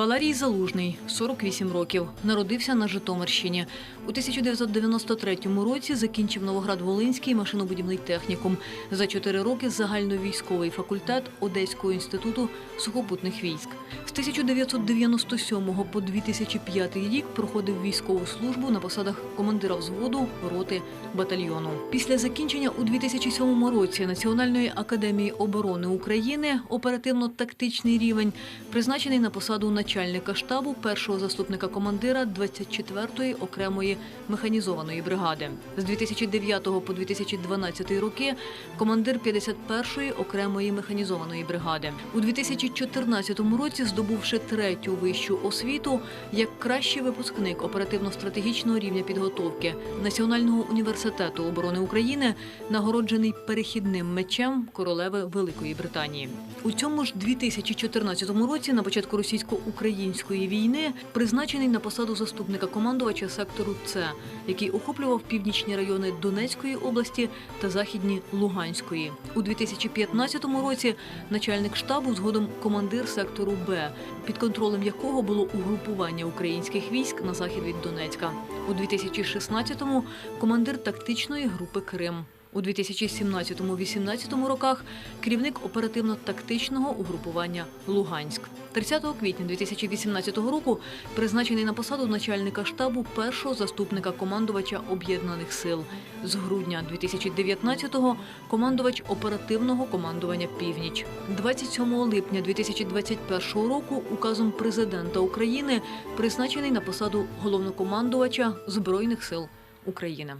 Валерій Залужний, 48 років, народився на Житомирщині. У 1993 році закінчив Новоград-Волинський машинобудівний технікум. За чотири роки загальновійськовий факультет Одеського інституту сухопутних військ. З 1997 по 2005 рік проходив військову службу на посадах командира взводу, роти, батальйону. Після закінчення у 2007 році Національної академії оборони України оперативно-тактичний рівень призначений на посаду начальника штабу першого заступника командира 24-ї окремої механізованої бригади. З 2009 по 2012 роки командир 51-ї окремої механізованої бригади. У 2014 році, здобувши третю вищу освіту, як кращий випускник оперативно-стратегічного рівня підготовки Національного університету оборони України, нагороджений перехідним мечем королеви Великої Британії. У цьому ж 2014 році, на початку російсько-української війни, призначений на посаду заступника командувача сектору С, який охоплював північні райони Донецької області та західні Луганської. У 2015 році начальник штабу згодом командир сектору Б, під контролем якого було угрупування українських військ на захід від Донецька. У 2016-му командир тактичної групи Крим. У 2017-18 роках керівник оперативно-тактичного угрупування Луганськ. 30 квітня 2018 року призначений на посаду начальника штабу першого заступника командувача об'єднаних сил. З грудня 2019-го командувач оперативного командування Північ. 27 липня 2021 року указом президента України призначений на посаду головнокомандувача Збройних сил України.